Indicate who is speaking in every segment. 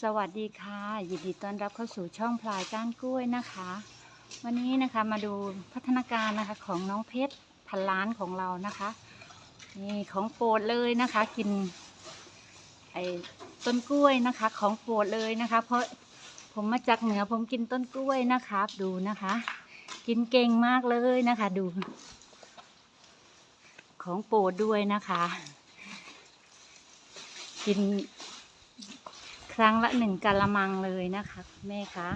Speaker 1: สวัสดีค่ะยินดีต้อนรับเข้าสู่ช่องพลายก้านกล้วยนะคะ วันนี้นะคะมาดูพัฒนาการนะคะของน้องเพชรพันล้านของเรานะคะนี่ของโปรดเลยนะคะ กินไอ้ต้นกล้วยนะคะ ของโปรดเลยนะคะ เพราะผมมาจากเหนือผมกินต้นกล้วยนะครับ ดูนะคะ กินเก่งมากเลยนะคะ ดู ของโปรดด้วยนะคะ กิน ครั้งละหนึ่งกะละมังเลยนะคะแม่คะ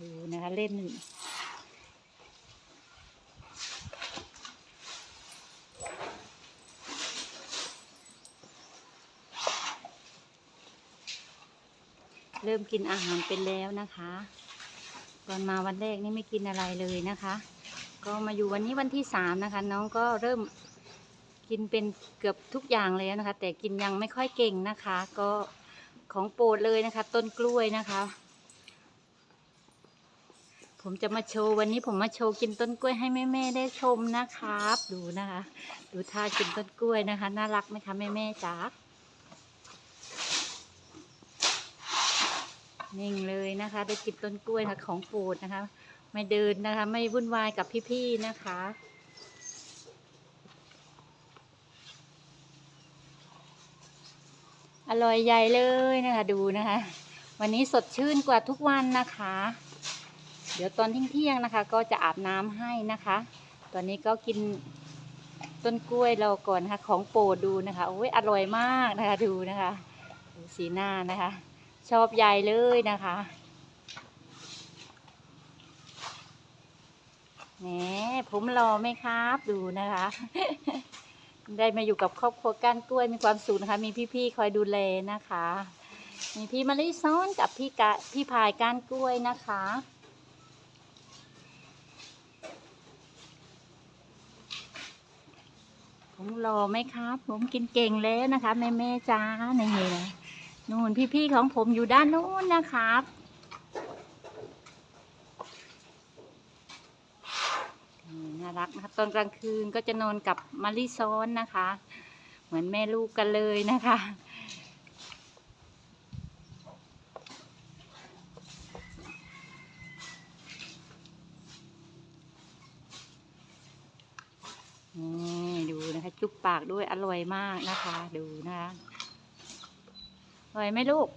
Speaker 1: ดูนะคะเล่นเริ่มกินอาหารเป็นแล้วนะคะ ก่อนมาวันแรกนี่ไม่กินอะไรเลยนะคะ ก็มาอยู่วันนี้วันที่สามนะคะ น้องก็เริ่มกินเป็นเกือบทุกอย่างแล้วนะคะ แต่กินยังไม่ค่อยเก่งนะคะ ก็ของโปรดเลยนะคะ ต้นกล้วยนะคะ ผมจะมาโชว์วันนี้ผมมาโชว์กินต้นกล้วยให้แม่ๆได้ชมนะครับ ดูนะคะ ดูท่ากินต้นกล้วยนะคะ น่ารักไหมคะแม่ๆจ๋านิ่งเลยนะคะ ได้กินต้นกล้วยนะคะของโปรดนะคะ ไม่เดินนะคะ ไม่วุ่นวายกับพี่ๆนะคะ อร่อยใหญ่เลยนะคะดูนะคะ วันนี้สดชื่นกว่าทุกวันนะคะ เดี๋ยวตอนเที่ยงๆนะคะ ก็จะอาบน้ำให้นะคะ ตอนนี้ก็กินต้นกล้วยเราก่อนนะคะของโปรดดูนะคะโอ้ยอร่อยมากนะคะดูนะคะดูสีหน้านะคะ ชอบใหญ่เลยนะคะ แหมผมรอไหมครับ ดูนะคะ ได้มาอยู่กับครอบครัวก้านกล้วยมีความสุขนะคะ มีพี่ๆคอยดูแลนะคะ มีพี่มะลิซ้อนกับพี่กะพี่พายก้านกล้วยนะคะผมรอไหมครับ ผมกินเก่งแล้วนะคะ แม่แม่ๆจ้าในเฮนะนู่นพี่ๆของผมอยู่ด้านนู้นนะครับ อืมน่ารักนะคะตอนกลางคืนก็จะนอนกับมาริซ้อนนะคะ เหมือนแม่ลูกกันเลยนะคะ นี่ดูนะคะ จุ๊บปากด้วยอร่อยมากนะคะ ดูนะคะอร่อยไหมลูก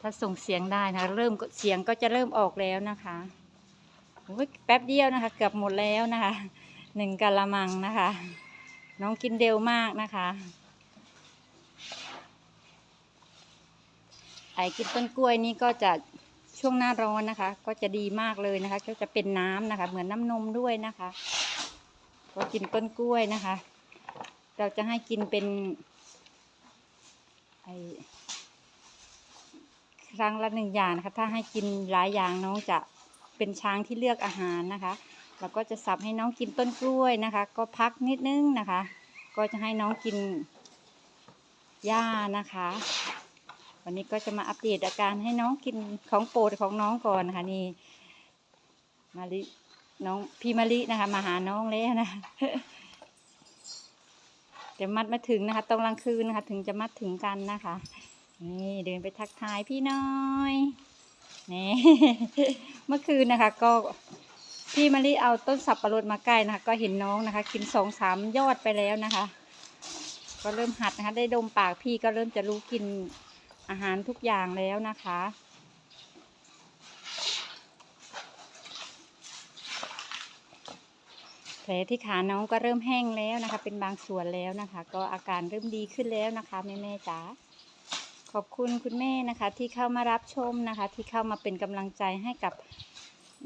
Speaker 1: ถ้าส่งเสียงได้นะ เริ่มเสียงก็จะเริ่มออกแล้วนะคะ แป๊บเดียวนะคะ เกือบหมดแล้วนะคะหนึ่งกะละมังนะคะ น้องกินเร็วมากนะคะ ไอ้กินต้นกล้วยนี่ก็จะช่วงหน้าร้อนนะคะ ก็จะดีมากเลยนะคะ ก็จะเป็นน้ำนะคะ เหมือนน้ำนมด้วยนะคะ ก็กินต้นกล้วยนะคะ เราจะให้กินเป็นไอครั้งละหนึ่งอย่างนะคะ ถ้าให้กินหลายอย่างน้องจะ เป็นช้างที่เลือกอาหารนะคะเราก็จะสับให้น้องกินต้นกล้วยนะคะ ก็พักนิดนึงนะคะ ก็จะให้น้องกินหญ้านะคะ วันนี้ก็จะมาอัปเดตอาการให้น้องกินของโปรดของน้องก่อนนะคะนี่มาลิน้องพี่มะลินะคะ มาหาน้องแล้วนะจะมัดมาถึงนะคะตอนกลางคืนนะคะ ถึงจะมัดถึงกันนะคะ นี่เดินไปทักทายพี่น้อย นี่เมื่อคืนนะคะ ก็พี่มะลิเอาต้นสับปะรดมาใกล้นะคะ ก็เห็นน้องนะคะ กินสองสามยอดไปแล้วนะคะ ก็เริ่มหัดนะคะ ได้ดมปากพี่ก็เริ่มจะรู้กินอาหารทุกอย่างแล้วนะคะแผลที่ขาน้องก็เริ่มแห้งแล้วนะคะ เป็นบางส่วนแล้วนะคะ ก็อาการเริ่มดีขึ้นแล้วนะคะแม่แม่จ๋า ขอบคุณคุณแม่นะคะ ที่เข้ามารับชมนะคะ ที่เข้ามาเป็นกำลังใจให้กับ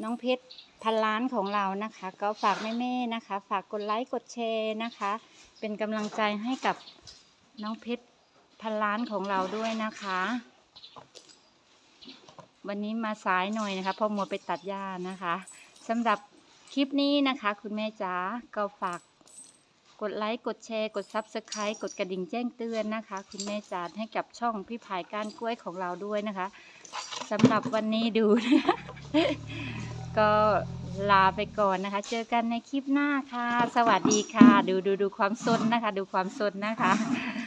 Speaker 1: น้องเพชรพันล้านของเรานะคะ ก็ฝากแม่ๆนะคะ ฝากกดไลค์กดแชร์นะคะ เป็นกำลังใจให้กับน้องเพชรพันล้านของเราด้วยนะคะ วันนี้มาสายหน่อยนะคะพราะมัวไปตัดหญ้านะคะสำหรับคลิปนี้นะคะ คุณแม่จ๋าก็ฝาก กดไลค์กดแชร์ กดซับสไคร b ์กดกระดิ่งแจ้งเตือนนะคะ คุณแม่จานให้กับช่องพี่พายก้านกล้วยของเราด้วยนะคะสำหรับวันนี้ดูนะก็ลาไปก่อนนะคะ เจอกันในคลิปหน้าค่ะ สวัสดีค่ะ ดูดูดูความสนนะคะ ดูความสนนะคะ